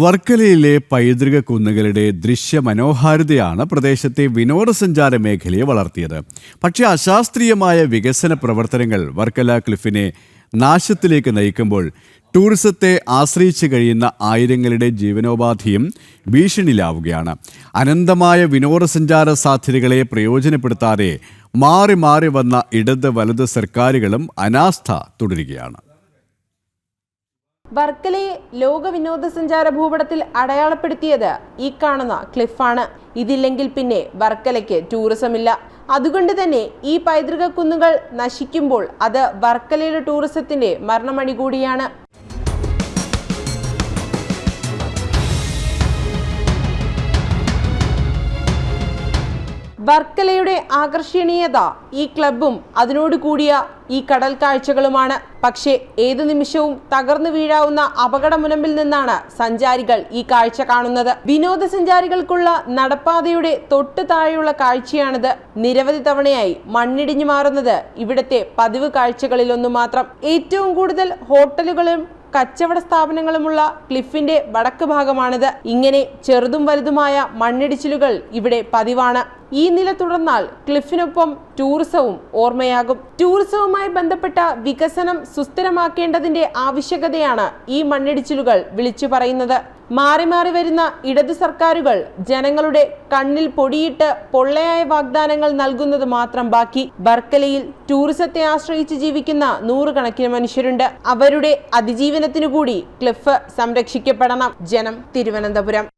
വർക്കലയിലെ പൈതൃക കുന്നുകളുടെ ദൃശ്യമനോഹാരിതയാണ് പ്രദേശത്തെ വിനോദസഞ്ചാര മേഖലയെ വളർത്തിയത്. പക്ഷേ അശാസ്ത്രീയമായ വികസന പ്രവർത്തനങ്ങൾ വർക്കല ക്ലിഫിനെ നാശത്തിലേക്ക് നയിക്കുമ്പോൾ ടൂറിസത്തെ ആശ്രയിച്ച് കഴിയുന്ന ആയിരങ്ങളുടെ ജീവനോപാധിയും ഭീഷണിയിലാവുകയാണ്. അനന്തമായ വിനോദസഞ്ചാര സാധ്യതകളെ പ്രയോജനപ്പെടുത്താതെ മാറി മാറി വന്ന ഇടത് വലത് സർക്കാരുകളും അനാസ്ഥ തുടരുകയാണ്. വർക്കലയെ ലോക വിനോദസഞ്ചാര ഭൂപടത്തിൽ അടയാളപ്പെടുത്തിയത് ഈ കാണുന്ന ക്ലിഫാണ്. ഇതില്ലെങ്കിൽ പിന്നെ വർക്കലയ്ക്ക് ടൂറിസം ഇല്ല അതുകൊണ്ട് തന്നെ ഈ പൈതൃക കുന്നുകൾ നശിക്കുമ്പോൾ അത് വർക്കലയുടെ ടൂറിസത്തിന്റെ മരണമണി കൂടിയാണ്. വർക്കലയുടെ ആകർഷണീയത ഈ ക്ലബും അതിനോട് കൂടിയ ഈ കടൽ കാഴ്ചകളുമാണ് പക്ഷേ ഏതു നിമിഷവും തകർന്നു വീഴാവുന്ന അപകട മുനമ്പിൽ നിന്നാണ് സഞ്ചാരികൾ ഈ കാഴ്ച കാണുന്നത്. വിനോദസഞ്ചാരികൾക്കുള്ള നടപ്പാതയുടെ തൊട്ടു താഴെയുള്ള കാഴ്ചയാണിത്. നിരവധി തവണയായി മണ്ണിടിഞ്ഞു മാറുന്നത് ഇവിടുത്തെ പതിവ് കാഴ്ചകളിലൊന്നു മാത്രം ഏറ്റവും കൂടുതൽ ഹോട്ടലുകളും കച്ചവട സ്ഥാപനങ്ങളുമുള്ള ക്ലിഫിന്റെ വടക്ക് ഭാഗമാണിത്. ഇങ്ങനെ ചെറുതും വലുതുമായ മണ്ണിടിച്ചിലുകൾ ഇവിടെ പതിവാണ്. ഈ നില തുടർന്നാൽ ക്ലിഫിനൊപ്പം ടൂറിസവും ഓർമ്മയാകും. ടൂറിസവുമായി ബന്ധപ്പെട്ട വികസനം സുസ്ഥിരമാക്കേണ്ടതിന്റെ ആവശ്യകതയാണ് ഈ മണ്ണിടിച്ചിലുകൾ വിളിച്ചു പറയുന്നത്. മാറി മാറി വരുന്ന ഇടതു സർക്കാരുകൾ ജനങ്ങളുടെ കണ്ണിൽ പൊടിയിട്ട് പൊള്ളയായ വാഗ്ദാനങ്ങൾ നൽകുന്നത് മാത്രം ബാക്കി. ബർക്കലയിൽ ടൂറിസത്തെ ആശ്രയിച്ച് ജീവിക്കുന്ന നൂറുകണക്കിന് മനുഷ്യരുണ്ട്. അവരുടെ അതിജീവനത്തിനു കൂടി ക്ലിഫ് സംരക്ഷിക്കപ്പെടണം. ജനം തിരുവനന്തപുരം.